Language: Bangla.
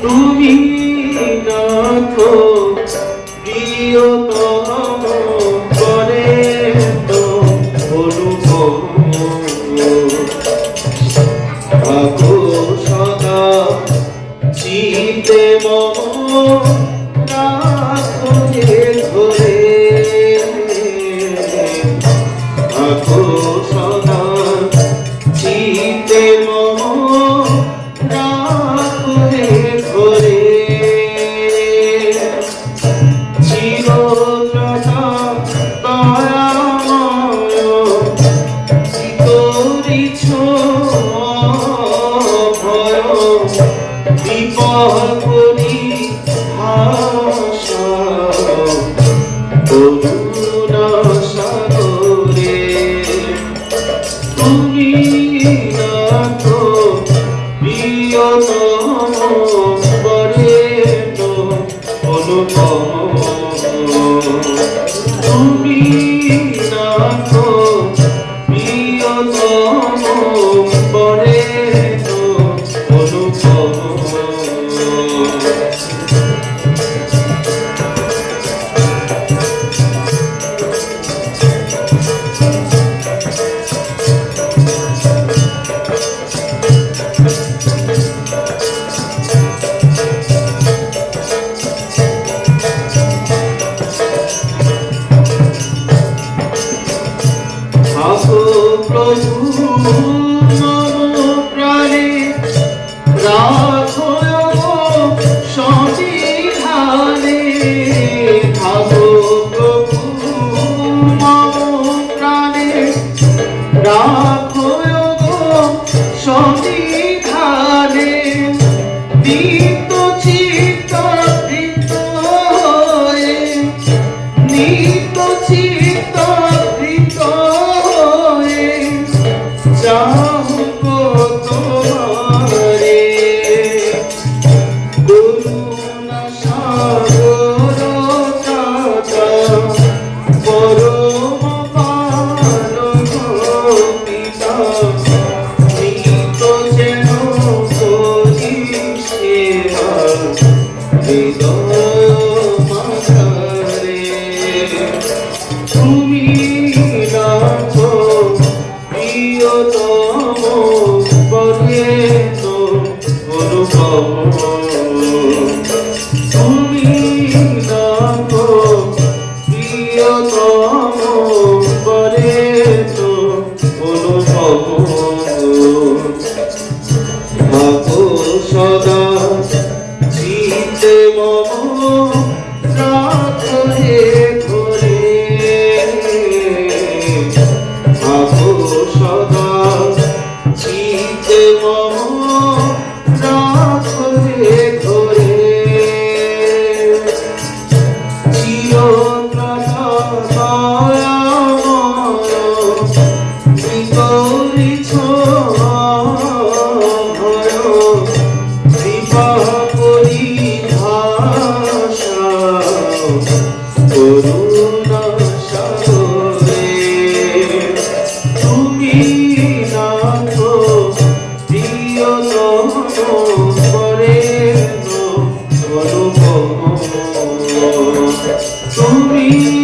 তুমি তুমি না তো প্রিয়তম ওগো প্রভু প্রাণে প্রাণ Hallelujah. Dev for.